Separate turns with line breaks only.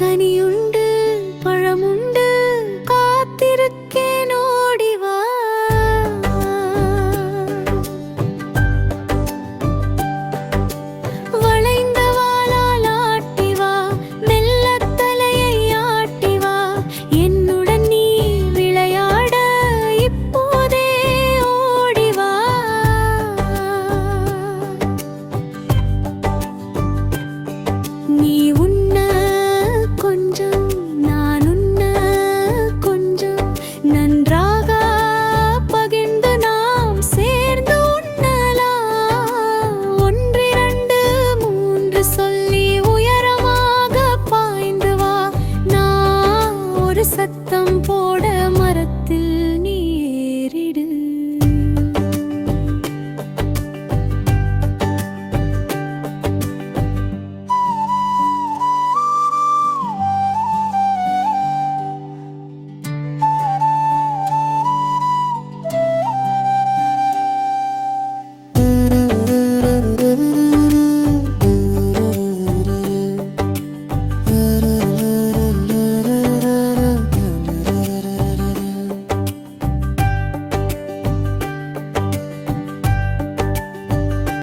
കനിയുണ്ട്. ஒரு சத்தம் போட மரத்தில்